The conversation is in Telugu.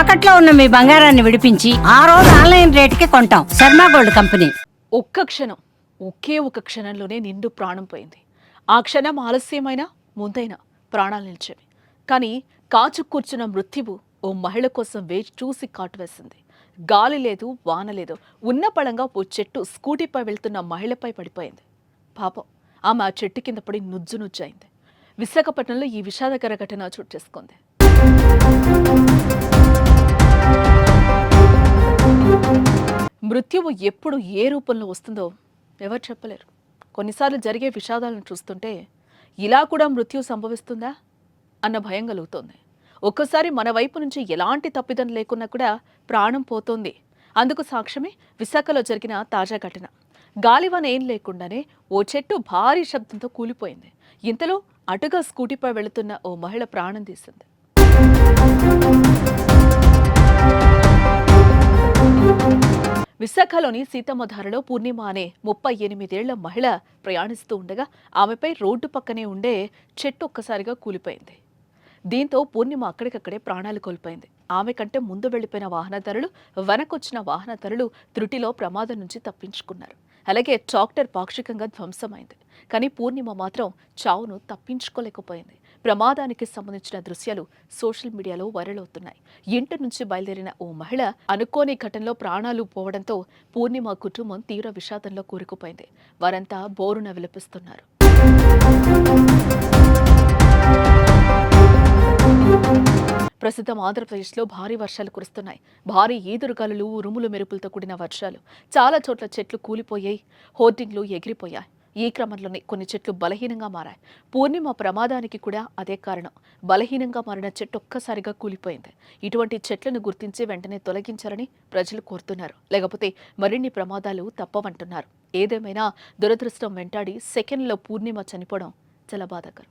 తాకట్లో ఉన్న మీ బంగారాన్ని విడిపించి ఆ రోజు ఆన్లైన్ రేటుకి కొంటాం. Sharma gold company. ఒక్క క్షణం ఒకే ఒక క్షణంలోనే నిండు ప్రాణం పోయింది. ఆ క్షణం ఆలస్యమైనా ముందైనా ప్రాణాలు నిలిచేవి. కానీ కాచు కూర్చున్న మృత్యువు ఓ మహిళ కోసం వేచి చూసి కాటువేసింది గాలి లేదు వాన లేదు. ఉన్న పడంగా ఓ చెట్టు స్కూటీపై వెళ్తున్న మహిళపై పడిపోయింది. పాపం ఆమె ఆ చెట్టు కింద పడి నుజ్జు నుజ్జయింది విశాఖపట్నంలో ఈ విషాదకర ఘటన చోటు చేసుకుంది. మృత్యువు ఎప్పుడు ఏ రూపంలో వస్తుందో ఎవరు చెప్పలేరు. కొన్నిసార్లు జరిగే విషాదాలను చూస్తుంటే ఇలా కూడా మృత్యు సంభవిస్తుందా అన్న భయం కలుగుతోంది. ఒక్కోసారి మన వైపు నుంచి ఎలాంటి తప్పిదం లేకున్నా కూడా ప్రాణం పోతోంది. అందుకు సాక్ష్యమే విశాఖలో జరిగిన తాజా ఘటన. గాలివాన ఏం లేకుండానే ఓ చెట్టు భారీ శబ్దంతో కూలిపోయింది. ఇంతలో అటుగా స్కూటీపై వెళుతున్న ఓ మహిళ ప్రాణం తీసింది. విశాఖలోని సీతమ్మధారలో పూర్ణిమ అనే ముప్పై ఎనిమిదేళ్ళ మహిళ ప్రయాణిస్తూ ఉండగా ఆమెపై రోడ్డు పక్కనే ఉండే చెట్టు ఒక్కసారిగా కూలిపోయింది. దీంతో పూర్ణిమ అక్కడికక్కడే ప్రాణాలు కోల్పోయింది. ఆమె కంటే ముందు వెళ్ళిపోయిన వాహనదారులు వెనకొచ్చిన వాహనదారులు త్రుటిలో ప్రమాదం నుంచి తప్పించుకున్నారు. అలాగే ట్రాక్టర్ పాక్షికంగా ధ్వంసమైంది. కానీ పూర్ణిమ మాత్రం చావును తప్పించుకోలేకపోయింది. ప్రమాదానికి సంబంధించిన దృశ్యాలు సోషల్ మీడియాలో వైరల్ అవుతున్నాయి. ఇంటి నుంచి బయలుదేరిన ఓ మహిళ అనుకోని ఘటనలో ప్రాణాలు పోవడంతో పూర్ణిమ కుటుంబం తీవ్ర విషాదంలో కూరుకుపోయింది. వారంతా బోరున విలపిస్తున్నారు. ప్రస్తుతం ఆంధ్రప్రదేశ్లో భారీ వర్షాలు కురుస్తున్నాయి. భారీ ఈదురుగాలులు ఉరుములు మెరుపులతో కూడిన వర్షాలు. చాలా చోట్ల చెట్లు కూలిపోయాయి. హోర్డింగ్లు ఎగిరిపోయాయి. ఈ క్రమంలోనే కొన్ని చెట్లు బలహీనంగా మారాయి. పూర్ణిమ ప్రమాదానికి కూడా అదే కారణం. బలహీనంగా మారిన చెట్టు ఒక్కసారిగా కూలిపోయింది. ఇటువంటి చెట్లను గుర్తించి వెంటనే తొలగించాలని ప్రజలు కోరుతున్నారు. లేకపోతే మరిన్ని ప్రమాదాలు తప్పవంటున్నారు. ఏదేమైనా దురదృష్టం వెంటాడి సెకండ్లో పూర్ణిమ చనిపోవడం చాలా బాధాకరం.